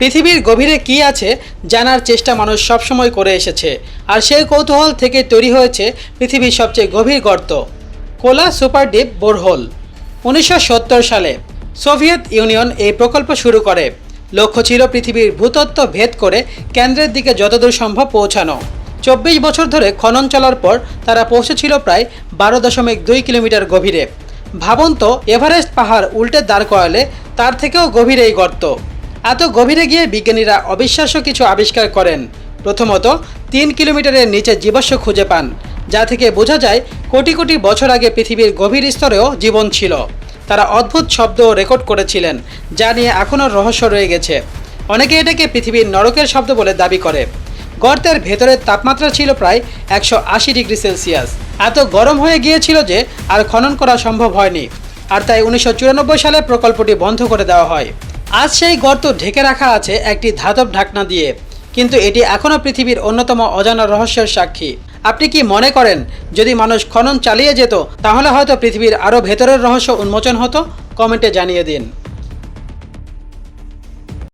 পৃথিবীর গভীরে কি আছে জানার চেষ্টা মানুষ সবসময় করে এসেছে। আর সেই কৌতূহল থেকে তৈরি হয়েছে পৃথিবীর সবচেয়ে গভীর গর্ত, কোলা সুপার ডিপ বোরহোল। উনিশশো সত্তর সালে সোভিয়েত ইউনিয়ন এই প্রকল্প শুরু করে। লক্ষ্য ছিল পৃথিবীর ভূতত্ত্ব ভেদ করে কেন্দ্রের দিকে যতদূর সম্ভব পৌঁছানো। চব্বিশ বছর ধরে খনন চলার পর তারা পৌঁছেছিল প্রায় বারো দশমিক দুই কিলোমিটার গভীরে। ভাবন্ত এভারেস্ট পাহাড় উল্টে দাঁড় করালে তার থেকেও গভীর এই গর্ত। এত গভীরে গিয়ে বিজ্ঞানীরা অবিশ্বাস্য কিছু আবিষ্কার করেন। প্রথমত, তিন কিলোমিটারের নিচে জীবাশ্ম খুঁজে পান, যা থেকে বোঝা যায় কোটি কোটি বছর আগে পৃথিবীর গভীর স্তরেও জীবন ছিল। তারা অদ্ভুত শব্দ রেকর্ড করেছিলেন, যা নিয়ে এখনও রহস্য রয়ে গেছে। অনেকে এটাকে পৃথিবীর নরকের শব্দ বলে দাবি করে। গর্তের ভেতরের তাপমাত্রা ছিল প্রায় একশো আশি ডিগ্রি সেলসিয়াস। এত গরম হয়ে গিয়েছিল যে আর খনন করা সম্ভব হয়নি। আর তাই উনিশশো চুরানব্বই সালে প্রকল্পটি বন্ধ করে দেওয়া হয়। আজ সেই গর্ত ঢেকে রাখা আছে একটি ধাতব ঢাকনা দিয়ে। কিন্তু এটি এখনও পৃথিবীর অন্যতম অজানা রহস্যের সাক্ষী। আপনি কি মনে করেন, যদি মানুষ খনন চালিয়ে যেত, তাহলে হয়তো পৃথিবীর আরও ভেতরের রহস্য উন্মোচন হতো? কমেন্টে জানিয়ে দিন।